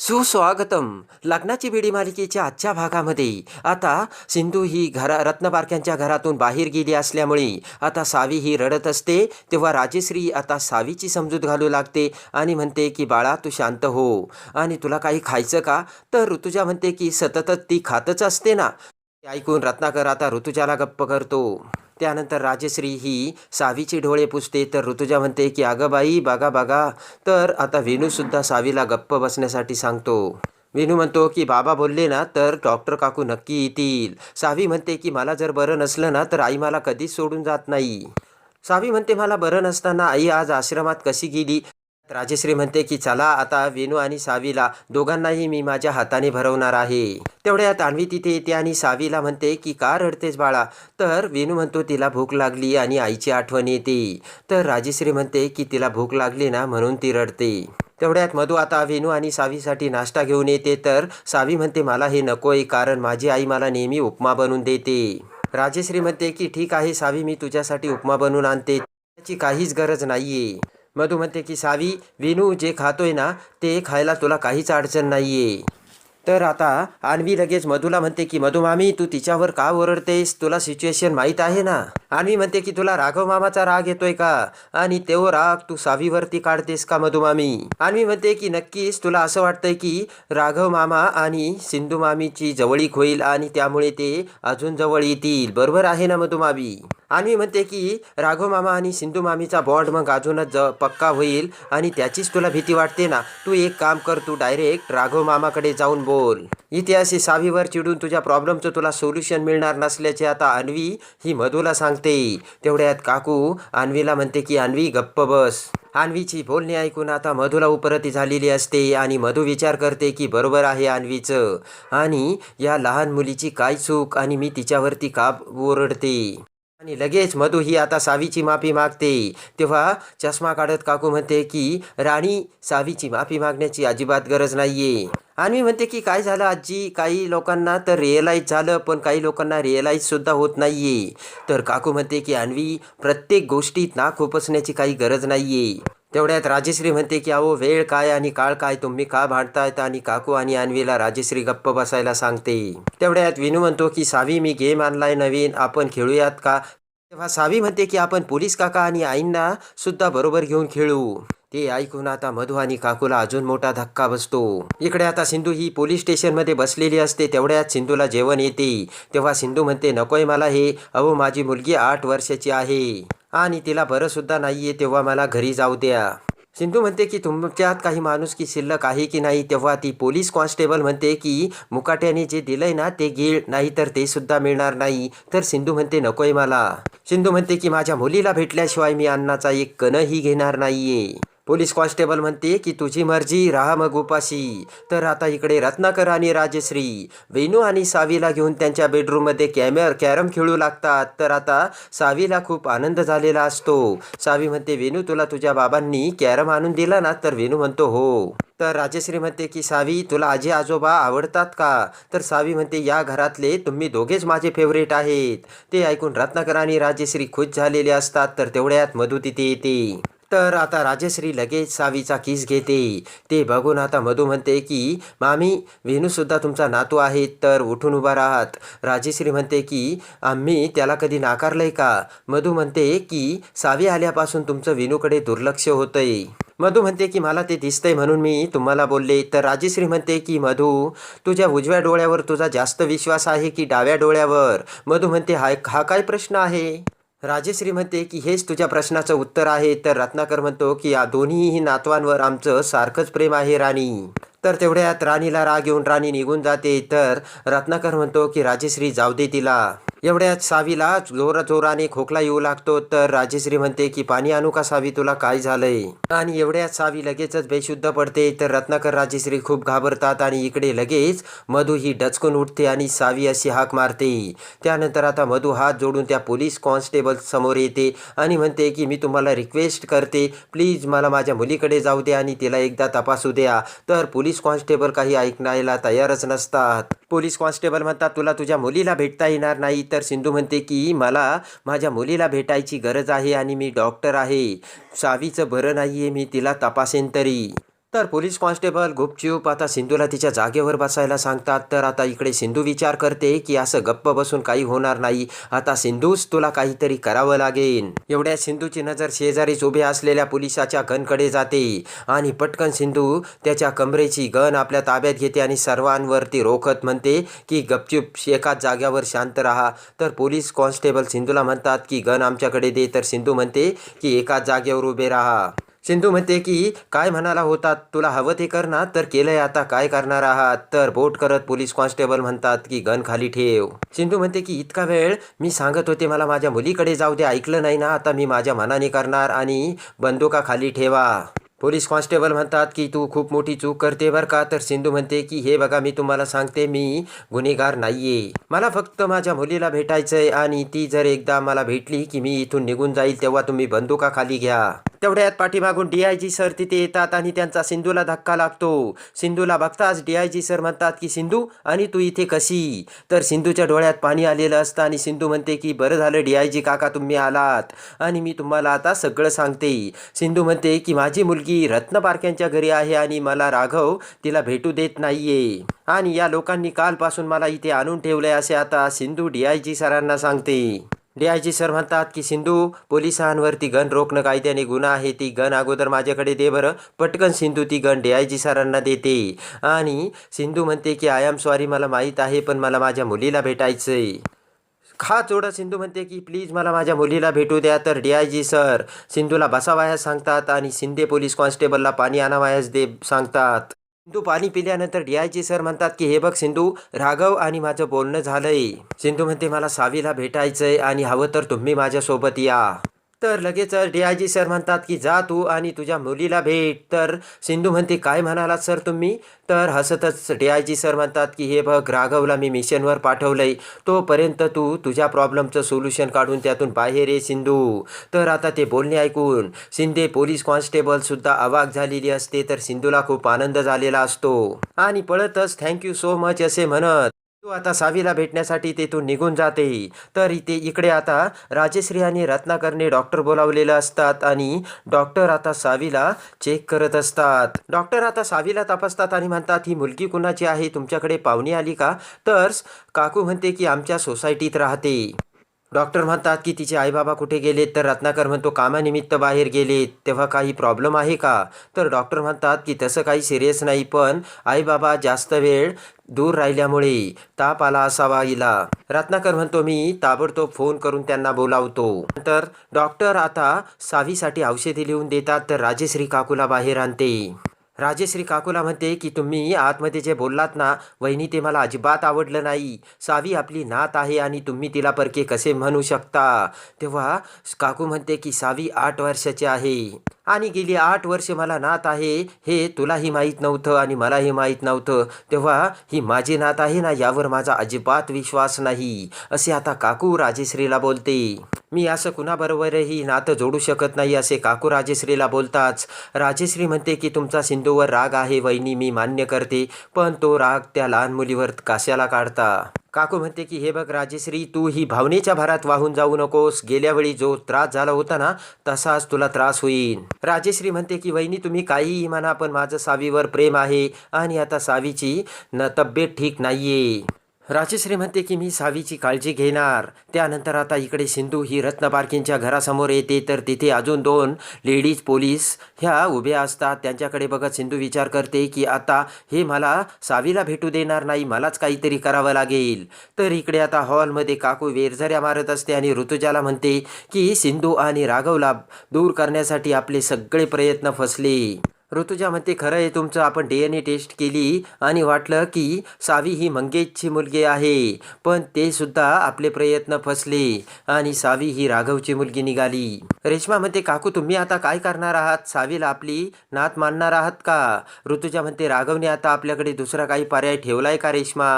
सुस्वागतम. लग्नाची बिडी मालिकेच्या आजच्या भागामध्ये आता सिंधू ही घरा रत्नबारक्यांच्या घरातून बाहेर गेली असल्यामुळे आता सावी ही रडत असते तेव्हा राजेश्री आता सावीची समजूत घालू लागते आणि म्हणते की बाळा तू शांत हो. आणि तुला काही खायचं का? तर ऋतुजा म्हणते की सततच ती खातच असते ना. ते ऐकून रत्नाकर आता ऋतुजाला गप्प करतो. त्यानंतर राजश्री ही सावीचे डोळे पुसते तर ऋतुजा म्हणते की अगं बाई बागा बागा तर आता वेणूसुद्धा सावीला गप्प बसण्यासाठी सांगतो. वेणू म्हणतो की बाबा बोलले ना तर डॉक्टर काकू नक्की येतील. सावी म्हणते की मला जर बरं नसलं ना तर आई मला कधीच सोडून जात नाही. सावी म्हणते मला बरं नसताना आई आज आश्रमात कशी गेली? राजेश्री म्हणते की चला आता वेणू आणि सावीला दोघांनाही मी माझ्या हाताने भरवणार आहे. तेवढ्यात आणवी तिथे येते आणि सावीला म्हणते की का रडतेस बाळा? तर वेणू म्हणतो तिला भूक लागली आणि आईची आठवण येते. तर राजेश्री म्हणते की तिला भूक लागली ना म्हणून ती रडते. तेवढ्यात मधू आता वेणू आणि सावीसाठी नाश्ता घेऊन येते तर सावी म्हणते मला हे नकोय कारण माझी आई मला नेहमी उपमा बनवून देते. राजेश्री म्हणते की ठीक आहे सावी मी तुझ्यासाठी उपमा बनवून आणते. त्याची काहीच गरज नाहीये. मधू म्हणते की सावी वेणू जे खातोय ना ते खायला तुला काहीच अडचण नाही आहे तर आता आणवी लगेच मधूला म्हणते की मधू मामी तू तिच्यावर का ओरडतेस? तुला सिच्युएशन माहीत आहे ना? आणवी म्हणते की तुला राघव मामाचा राग येतोय का? आणि तो राग तू सावीवरती काढतेस का मधू मामी? आणवी म्हणते की नक्कीच तुला असं वाटतंय की राघव मामा आणि सिंधू मामीची जवळीक होईल आणि त्यामुळे ते अजून जवळ येतील. बरोबर आहे ना मधुमामी आणि म्हणते की राघव मामा आणि सिंधू मामीचा बॉन्ड मग अजूनच ज पक्का होईल आणि त्याचीच तुला भीती वाटते ना? तू एक काम कर तू डायरेक्ट राघव मामाकडे जाऊन बोल. इतिहासी सावीवर चिडून तुझ्या प्रॉब्लेमचं तुला सोल्युशन मिळणार नसल्याचे आता अन्वी ही मधूला सांगते. तेवढ्यात काकू अन्वीला म्हणते की अन्वी गप्प बस. अन्वीची बोलणे ऐकून आता मधूला उपरती झालेली असते आणि मधू विचार करते की बरोबर आहे अन्वीचं. आणि या लहान मुलीची काय चूक आणि मी तिच्यावरती का ओरडते? आणि लगेच मधू ही आता सावीची माफी मागते. तेव्हा चष्मा काढत काकू म्हणते की राणी सावीची माफी मागण्याची अजिबात गरज नाहीये. आणि म्हणते की काय झालं आजी? काही लोकांना तर रिअलाईज झालं पण काही लोकांना रिअलाईज सुद्धा होत नाहीये. तर काकू म्हणते की अन्वी प्रत्येक गोष्टीत नाक खुपसण्याची काही गरज नाहीये. तेवढ्यात राजेश्री म्हणते की अहो वेळ काय आणि काळ काय? तुम्ही का भांडतायत आणि काकू आणि अन्वीला राजेश्री गप्प बसायला सांगते. तेवढ्यात विनू म्हणतो की सावी मी गेम आणलाय नवीन. आपण खेळूयात का? तेव्हा सावी म्हणते की आपण पोलीस काका आणि आईंना सुद्धा बरोबर घेऊन खेळू. ते ऐकून आता मधू आणि काकूला अजून मोठा धक्का बसतो. इकडे आता सिंधू ही पोलीस स्टेशनमध्ये बसलेली असते. तेवढ्यात सिंधूला जेवण येते. तेव्हा सिंधू म्हणते नकोय मला हे. अहो माझी मुलगी आठ वर्षाची आहे. आणि तिला बरं सुद्धा आहे तेव्हा मला घरी जाऊ द्या. सिंधू म्हणते की तुमच्यात काही माणूस की शिल्लक आहे की नाही? तेव्हा ती पोलीस कॉन्स्टेबल म्हणते की मुकाट्याने जे दिलंय ना ते गिळ नाही तर ते सुद्धा मिळणार नाही. तर सिंधू म्हणते नकोय मला. सिंधू म्हणते की माझ्या मुलीला भेटल्याशिवाय मी अन्नाचा एक कणही घेणार नाहीये. पोलीस कॉन्स्टेबल म्हणते की तुझी मर्जी राहा मग उपाशी. तर आता इकडे रत्नाकर आणि राजश्री. वेणू आणि सावीला घेऊन त्यांच्या बेडरूममध्ये कॅमेर कॅरम खेळू लागतात. तर आता सावीला खूप आनंद झालेला असतो. सावी म्हणते वेणू तुला तुझ्या बाबांनी कॅरम आणून दिला ना? तर वेणू म्हणतो हो. तर राजश्री म्हणते की सावी तुला आजी आजोबा आवडतात का? तर सावी म्हणते या घरातले तुम्ही दोघेच माझे फेवरेट आहेत. ते ऐकून रत्नाकर आणि राजश्री खुश झालेले असतात. तर तेवढ्यात मधू तिथे येते. तर आता राजश्री लगेच सावीचा किस घेते. ते बघून आता मधू म्हणते की मामी वेणूसुद्धा तुमचा नातू आहे तर उठून उभा राहात. राजश्री म्हणते की आम्ही त्याला कधी नाकारलंय का? मधू म्हणते की सावी आल्यापासून तुमचं वेणूकडे दुर्लक्ष होतंय. मधू म्हणते की मला ते दिसतंय म्हणून मी तुम्हाला बोलले. तर राजश्री म्हणते की मधू तुझ्या उजव्या डोळ्यावर तुझा जास्त विश्वास आहे की डाव्या डोळ्यावर? मधू म्हणते हा हा काय प्रश्न आहे? राजेश्री म्हणते की हेच तुझ्या प्रश्नाचं उत्तर आहे. तर रत्नाकर म्हणतो की या दोन्हीही नातवांवर आमचं सारखंच प्रेम आहे राणी. तर तेवढ्यात राणीला राग येऊन राणी निघून जाते. तर रत्नाकर म्हणतो की राजेश्री जाऊ दे तिला. एवढ्यात सावीला जोरा जोराने खोकला येऊ लागतो. तर राजेश्री म्हणते की पाणी आणू का सावी तुला काय झालंय? आणि एवढ्यात सावी लगेचच बेशुद्ध पडते. तर रत्नाकर राजेश्री खूप घाबरतात आणि इकडे लगेच मधू ही डचकून उठते आणि सावी अशी हाक मारते. त्यानंतर आता मधू हात जोडून त्या पोलीस कॉन्स्टेबल समोर येते आणि म्हणते की मी तुम्हाला रिक्वेस्ट करते. प्लीज मला माझ्या मुलीकडे जाऊ द्या आणि तिला एकदा तपासू द्या. तर पोलीस पोलीस कॉन्स्टेबल काही ऐकण्याला तयारच नसतात. पोलीस कॉन्स्टेबल म्हणतात तुला तुझ्या मुलीला भेटता येणार नाही. तर सिंधू म्हणते की मला माझ्या मुलीला भेटायची गरज आहे आणि मी डॉक्टर आहे. सावीचं बरं नाही आहे मी तिला तपासेन तरी. तर पोलीस कॉन्स्टेबल गुपचूप आता सिंधूला तिच्या जागेवर बसायला सांगतात तर आता इकडे सिंधू विचार करते की असं गप्प बसून काही होणार नाही. आता सिंधूच तुला काहीतरी करावं लागेल. एवढ्या सिंधूची नजर शेजारीच उभ्या असलेल्या पोलिसाच्या गनकडे जाते आणि पटकन सिंधू त्याच्या कमरेची गन आपल्या ताब्यात घेते आणि सर्वांवरती रोखत म्हणते की गपचूप एकाच जाग्यावर शांत राहा. तर पोलीस कॉन्स्टेबल सिंधूला म्हणतात की गन आमच्याकडे दे. तर सिंधू म्हणते की एकाच जागेवर उभे राहा. सिंधू म्हणते की काय म्हणाला होता? तुला हवं ते कर ना. तर केलंय आता. काय करणार आहात? तर बोट करत पोलीस कॉन्स्टेबल म्हणतात की गन खाली ठेव. सिंधू म्हणते की इतका वेळ मी सांगत होते मला माझ्या मुलीकडे जाऊ दे. ऐकलं नाही ना. आता मी माझ्या मनाने करणार आणि बंदुका खाली ठेवा. पोलीस कॉन्स्टेबल म्हणतात की तू खूप मोठी चूक करते बरं का. तर सिंधू म्हणते की हे बघा मी तुम्हाला सांगते मी गुन्हेगार नाहीये. मला फक्त माझ्या मुलीला भेटायचंय आणि ती जर एकदा मला भेटली की मी इथून निघून जाईल तेव्हा तुम्ही बंदुका खाली घ्या. तेवढ्यात पाठीमागून डीआयजी सर तिथे येतात आणि त्यांचा सिंधूला धक्का लागतो. सिंधूला बघताच डीआयजी सर म्हणतात की सिंधू आणि तू इथे कशी? तर सिंधूच्या डोळ्यात पाणी आलेलं असतं आणि सिंधू म्हणते की बरं झालं डीआयजी काका तुम्ही आलात आणि मी तुम्हाला आता सगळं सांगते. सिंधू म्हणते की माझी मुलगी रत्न पारख्यांच्या घरी आहे आणि मला राघव तिला भेटू देत नाहीये. आणि या लोकांनी कालपासून मला इथे आणून ठेवलंय असे आता सिंधू डीआयजी सरांना सांगते. डीआयजी सर म्हणतात की सिंधू पोलिसांवरती गन रोखणं कायद्याने गुन्हा आहे ती गन अगोदर माझ्याकडे दे बरं. पटकन सिंधू ती गन डीआयजी सरांना देते. आणि सिंधू म्हणते की आय एम सॉरी मला माहीत आहे पण मला माझ्या मुलीला भेटायचं आहे खा चोडा सिंधू म्हणते की प्लीज मला माझ्या मुलीला भेटू द्या. तर डी आय जी सर सिंधूला बसावायास सांगतात आणि शिंदे पोलीस कॉन्स्टेबलला पाणी आणावायास दे सांगतात. सिंधू पाणी पिल्यानंतर डी सर म्हणतात की हे बघ सिंधू राघव आणि माझं बोलणं झालंय. सिंधू म्हणते मला सावीला भेटायचंय आणि हवं तर तुम्ही माझ्यासोबत या. तर लगेच डी आय जी सर म्हणतात की जा तू आणि तुझ्या मुलीला भेट. तर सिंधू म्हणते काय म्हणालात सर तुम्ही? तर हसतच डी आय जी सर म्हणतात की हे बघ राघवला मी मिशनवर पाठवलंय. तोपर्यंत तू तुझ्या प्रॉब्लेमचं सोल्युशन काढून त्यातून बाहेर ये सिंधू. तर आता ते बोलणे ऐकून शिंदे पोलीस कॉन्स्टेबलसुद्धा अवाक झालेली असते तर सिंधूला खूप आनंद झालेला असतो. आणि पळतच थँक्यू सो मच असे म्हणत आता सावीला भेटण्यासाठी तेथून निघून जाते. तर इथे इकडे आता राजेश्री आणि रत्नाकरने डॉक्टर बोलावलेलं असतात आणि डॉक्टर आता सावीला चेक करत असतात. डॉक्टर आता सावीला तपासतात आणि म्हणतात ही मुलगी कुणाची आहे? तुमच्याकडे पाहुणी आली का? तर काकू म्हणते की आमच्या सोसायटीत राहते. डॉक्टर म्हणतात की तिचे आईबाबा कुठे गेलेत तर रत्नाकर म्हणतो कामानिमित्त बाहेर गेलेत. तेव्हा काही प्रॉब्लेम आहे का? तर डॉक्टर म्हणतात की तसं काही सिरियस नाही पण आईबाबा जास्त वेळ दूर राहिल्यामुळे ताप आला असावा हिला. रत्नाकर म्हणतो मी ताबडतोब फोन करून त्यांना बोलावतो. तर डॉक्टर आता सावीसाठी औषधी लिहून देतात तर राजेश्री काकूला बाहेर आणते. राजेश्री काकूला म्हणते की तुम्ही आतमध्ये जे बोललात ना वहिनी ते मला अजिबात आवडलं नाही. सावी आपली नात आहे आणि तुम्ही तिला परके कसे म्हणू शकता? तेव्हा काकू म्हणते की सावी आठ वर्षाची आहे आणि गेली आठ वर्ष मला नात आहे. हे तुलाही माहीत नव्हतं आणि मलाही माहीत नव्हतं. तेव्हा ही माझी नात आहे ना यावर माझा अजिबात विश्वास नाही. असे आता काकू राजेश्रीला बोलते. मी असं कुणाबरोबरही नातं जोडू शकत नाही असे काकू राजेश्रीला बोलताच. राजेश्री म्हणते की तुमचा सिंधूवर राग आहे वहिनी मी मान्य करते पण तो राग त्या लहान मुलीवर कशाला काढता. काकू म्हणते की हे बघ राजेश्री तू ही भावनेच्या भरात वाहून जाऊ नकोस. गेल्या वेळी जो त्रास झाला होता ना तसाच तुला त्रास होईल राजेश्री म्हणते की वहिनी तुम्ही काहीही म्हणा पण माझं सावीवर प्रेम आहे आणि आता सावीची न तब्येत ठीक नाहीये. राजश्री म्हणते की मी सावीची काळजी घेणार. त्यानंतर आता इकडे सिंधू ही रत्न घरासमोर येते. तर तिथे अजून दोन लेडीज पोलीस ह्या उभ्या असतात. त्यांच्याकडे बघत सिंधू विचार करते की आता हे मला सावीला भेटू देणार नाही. मलाच काहीतरी करावं लागेल. तर इकडे आता हॉलमध्ये काकू वेरझऱ्या मारत असते आणि ऋतुजाला म्हणते की सिंधू आणि राघवला दूर करण्यासाठी आपले सगळे प्रयत्न फसले. ऋतुजा म्हणते खरं आहे तुमचं आपण डी एन ए टेस्ट केली आणि वाटलं की सावी ही मंगेशची मुलगी आहे. पण ते सुद्धा आपले प्रयत्न फसले आणि सावी ही राघवची मुलगी निघाली. रेश्मा म्हणते काकू तुम्ही आता काय करणार आहात? सावीला आपली नात मानणार आहात का? ऋतुजा म्हणते राघवने आता आपल्याकडे दुसरा काही पर्याय ठेवलाय का रेश्मा?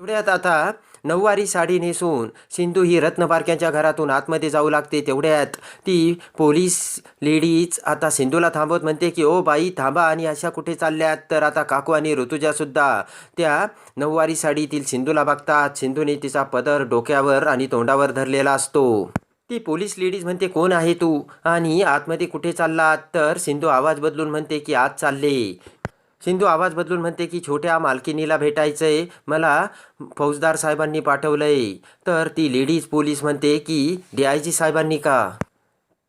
एवढ्यात आता नऊवारी साडी नेसून सिंधू ही रत्नपारख्यांच्या घरातून आतमध्ये जाऊ लागते तेवढ्यात ती पोलीस लेडीज आता सिंधूला थांबवत म्हणते की ओ बाई थांबा आणि अशा कुठे चालल्यात? तर आता काकू आणि ऋतुजासुद्धा त्या नऊवारी साडीतील सिंधूला बघतात. सिंधूने तिचा पदर डोक्यावर आणि तोंडावर धरलेला असतो. ती पोलीस लेडीज म्हणते कोण आहे तू? आणि आतमध्ये कुठे चाललात? तर सिंधू आवाज बदलून म्हणते की आत चालले. सिंधू आवाज बदलून म्हणते की छोट्या मालकिनीला भेटायचंय. मला फौजदार साहेबांनी पाठवलंय. तर ती लेडीज पोलीस म्हणते की डी आय जी साहेबांनी का?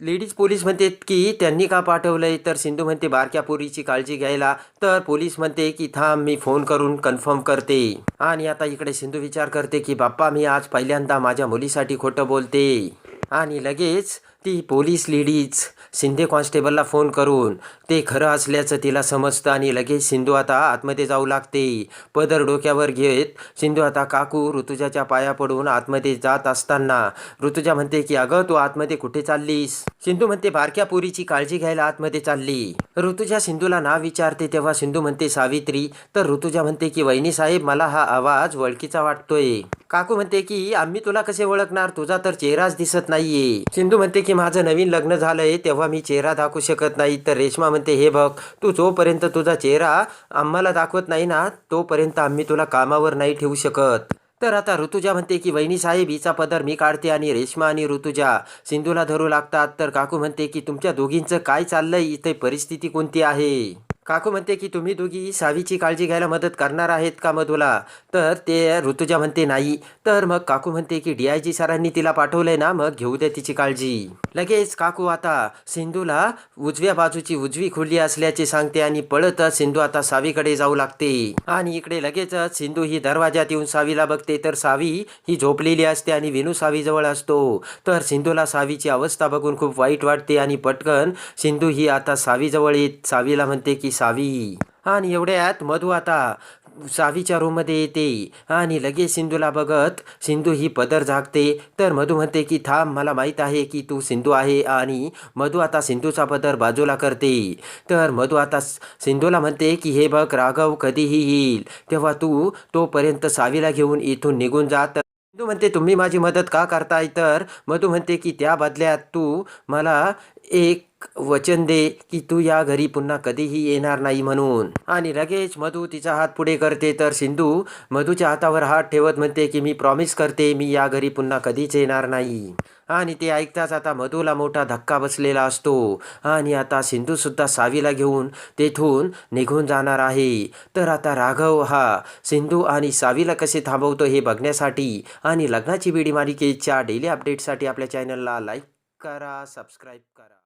लेडीज पोलीस म्हणते की त्यांनी का पाठवलंय? तर सिंधू म्हणते बारक्या पोरीची काळजी घ्यायला. तर पोलीस म्हणते की थांब मी फोन करून कन्फर्म करते. आणि आता इकडे सिंधू विचार करते की बाप्पा मी आज पहिल्यांदा माझ्या मुलीसाठी खोटं बोलते. आणि लगेच ती पोलीस लेडीज शिंदे कॉन्स्टेबलला फोन करून ते खरं असल्याचं तिला समजतं आणि लगेच सिंधू आता आतमध्ये जाऊ लागते. पदर डोक्यावर घेत सिंधू आता काकू ऋतुजाच्या पाया पडून आतमध्ये जात असताना ऋतुजा म्हणते की अगं तू आतमध्ये कुठे चाललीस? सिंधू म्हणते बारक्या पोरीची काळजी घ्यायला आतमध्ये चालली. ऋतुजा सिंधूला नाव विचारते तेव्हा सिंधू म्हणते सावित्री. तर ऋतुजा म्हणते की वहिनी साहेब मला हा आवाज वळखीचा वाटतोय. काकू म्हणते की आम्ही तुला कसे ओळखणार? तुझा तर चेहराच दिसत नाहीये. सिंधू म्हणते की माझं नवीन लग्न झालं आहे तेव्हा मी चेहरा दाखवू शकत नाही. तर रेश्मा म्हणते हे बघ तू जोपर्यंत तुझा चेहरा आम्हाला दाखवत नाही ना तोपर्यंत आम्ही तुला कामावर नाही ठेवू शकत. तर आता ऋतुजा म्हणते की वहिनी साहेब हिचा पदर मी काढते आणि रेश्मा आणि ऋतुजा सिंधूला धरू लागतात. तर काकू म्हणते की तुमच्या दोघींचं काय चाललंय? इथे परिस्थिती कोणती आहे? काकू म्हणते की तुम्ही दोघी सावीची काळजी घ्यायला मदत करणार आहेत का मधुला तर ते ऋतुजा म्हणते नाही. तर मग काकू म्हणते की डी आय जी सरांनी तिला पाठवलंय ना मग घेऊ द्या तिची काळजी. लगेच काकू आता सिंधूला उजव्या बाजूची उजवी खुली असल्याचे सांगते आणि पळतच सिंधू आता सावीकडे जाऊ लागते. आणि इकडे लगेचच सिंधू ही दरवाजात येऊन सावीला बघते. तर सावी ही झोपलेली असते आणि विनू सावीजवळ असतो. तर सिंधूला सावीची अवस्था बघून खूप वाईट वाटते आणि पटकन सिंधू ही आता सावीजवळ येत सावीला म्हणते की सावी. आणि एवढ्यात मधू आता सावीच्या रूममध्ये येते. आणि लगेच सिंधूला बघत सिंधू ही पदर झाकते. तर मधू म्हणते की थांब मला माहीत आहे की तू सिंधू आहे. आणि मधू आता सिंधूचा पदर बाजूला करते. तर मधू आता सिंधूला म्हणते की हे बघ राघव कधीही येईल. तेव्हा तू तोपर्यंत सावीला घेऊन इथून निघून जात सिंधू म्हणते तुम्ही माझी मदत का करताय? तर मधू म्हणते की त्या बदल्यात तू मला एक वचन दे की तू या घरी पुन्हा कधीही येणार नाही म्हणून. आणि लगेच मधू तिचा हात पुढे करते. तर सिंधू मधूच्या हातावर हात ठेवत म्हणते की मी प्रॉमिस करते मी या घरी पुन्हा कधीच येणार नाही. आणि ते ऐकताच आता मधूला मोठा धक्का बसलेला असतो. आणि आता सिंधू सुद्धा सावीला घेऊन तेथून निघून जाणार आहे. तर आता राघव हा सिंधू आणि सावीला कसे थांबवतो हे बघण्यासाठी आणि लग्नाची बीडी मालिकेच्या डेली अपडेटसाठी आपल्या चॅनलला लाईक करा सबस्क्राईब करा.